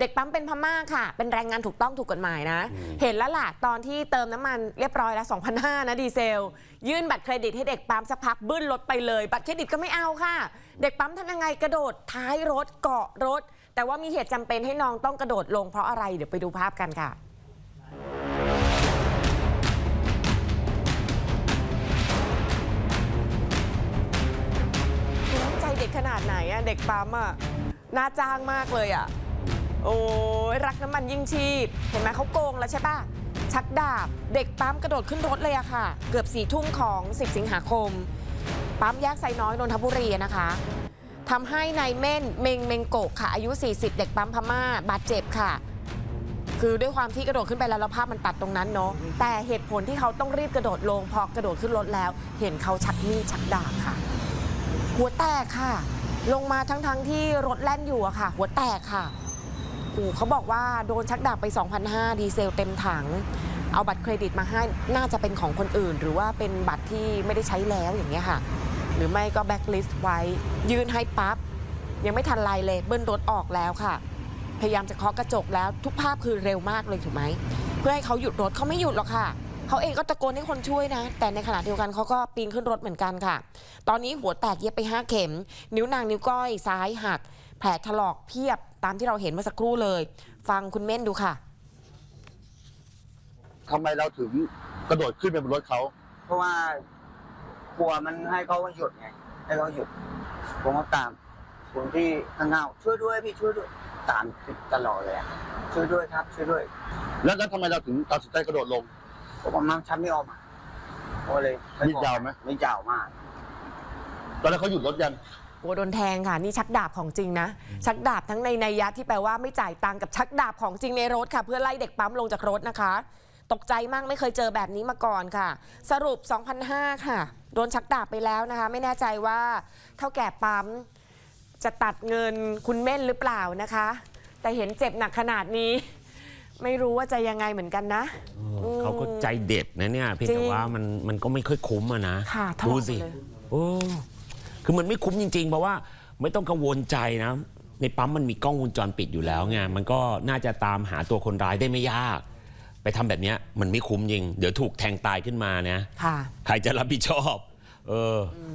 เด็กปั๊มเป็นพม่าค่ะ เป็นแรงงานถูกต้องถูกกฎหมายนะ เห็นแล้วล่ะตอนที่เติมน้ำมันเรียบร้อยแล้ว2,500นะดีเซล ยื่นบัตรเครดิตให้เด็กปั๊มสักพักบึ้นรถไปเลย บัตรเครดิตก็ไม่เอาค่ะ เด็กปั๊มทำยังไงกระโดดท้ายรถเกาะรถ แต่ว่ามีเหตุจำเป็นให้น้องต้องกระโดดลงเพราะอะไรเดี๋ยวไปดูภาพกันค่ะน้ำใจเด็กขนาดไหนอะเด็กปั๊มอะน่าจ้างมากเลยอะ โอ้ยรักน้ำมันยิ่งชีพ เห็นไหมเขาโกงแล้วใช่ปะชักดาบ เด็กปั๊มกระโดดขึ้นรถเลยอะค่ะ เกือบสี่ทุ่มของ 10 สิงหาคม ปั๊มแยกไซน้อยนนทบุรีนะคะทำให้นายเม่นเมงเมงโกะค่ะ อายุ 40 เด็กปั๊มพม่าบาดเจ็บค่ะ คือด้วยความที่กระโดดขึ้นไปแล้วแล้วภาพมันตัดตรงนั้นเนาะแต่เหตุผลที่เขาต้องรีบกระโดดลง พอกระโดดขึ้นรถแล้ว เห็นเขาชักมีดชักดาบค่ะ หัวแตกค่ะ ลงมาทั้งๆทที่รถแล่นอยู่อะค่ะ หัวแตกค่ะ โอ้เขาบอกว่าโดนชักดาบไป 2,500 ดีเซลเต็มถัง เอาบัตรเครดิตมาให้น่าจะเป็นของคนอื่น หรือว่าเป็นบัตรที่ไม่ได้ใช้แล้วอย่างเงี้ยค่ะ หรือไม่ก็แบ็คลิสต์ไว้ ยื่นให้ปั๊บ ยังไม่ทันไรเลยเบิ้ลรถออกแล้วค่ะ พยายามจะเคาะกระจกแล้วทุกภาพคือเร็วมากเลยถูกไหมเพื่อให้เขาหยุดรถเขาไม่หยุดหรอกค่ะเขาเองก็ตะโกนให้คนช่วยนะ แต่ในขณะเดียวกันเขาก็ปีนขึ้นรถเหมือนกันค่ะ ตอนนี้หัวแตกเย็บไป 5 เข็ม นิ้วนางนิ้วก้อยซ้ายหัก แผลถลอกเพียบตามที่เราเห็นเมื่อสักครู่เลย ฟังคุณเม่นดูค่ะ ทำไมเราถึงกระโดดขึ้นไปบนรถเขาเพราะว่ากลัวมันให้เขาหยุดไง ให้เขาหยุด ผมก็ตามคนที่ข้างหน้าช่วยด้วยพี่ช่วยด้วยตามติดตลอดเลยอะช่วยด้วยครับ ช่วยด้วย แล้วแล้วทำไมเราถึงตัดสินใจกระโดดลง ผมเอามันชันไม่ออกมาผมก็เลยมีดยาวไหม ไม่ยาวมาก ตอนนั้นเขาหยุดรถยัง โอ้โดนแทงค่ะ นี่ชักดาบของจริงนะ ชักดาบทั้งในนัยยะที่แปลว่าไม่จ่ายตังค์กับชักดาบของจริงในรถค่ะ เพื่อไล่เด็กปั๊มลงจากรถนะคะ ตกใจมากไม่เคยเจอแบบนี้มาก่อนค่ะ สรุป 2,500 ค่ะ โดนชักดาบไปแล้วนะคะ ไม่แน่ใจว่าเท่าแก่ปั๊มจะตัดเงินคุณเม่นหรือเปล่านะคะ แต่เห็นเจ็บหนักขนาดนี้ ไม่รู้ว่าจะยังไงเหมือนกันนะเออเขาก็ใจเด็ดนะเนี่ยเพียงจริแต่งว่ามันมันก็ไม่ค่อยคุ้มอะนะค่ะถลดูอกสิเลย โอ้ คือมันไม่คุ้มจริงๆ เพราะว่าไม่ต้องกังวลใจนะ ในปั๊มมันมีกล้องวงจรปิดอยู่แล้วไงมันก็น่าจะตามหาตัวคนร้ายได้ไม่ยาก ไปทำแบบเนี้ยมันไม่คุ้มจริง เดี๋ยวถูกแทงตายขึ้นมาเนี่ยค่ะ ใครจะรับผิดชอบ เออ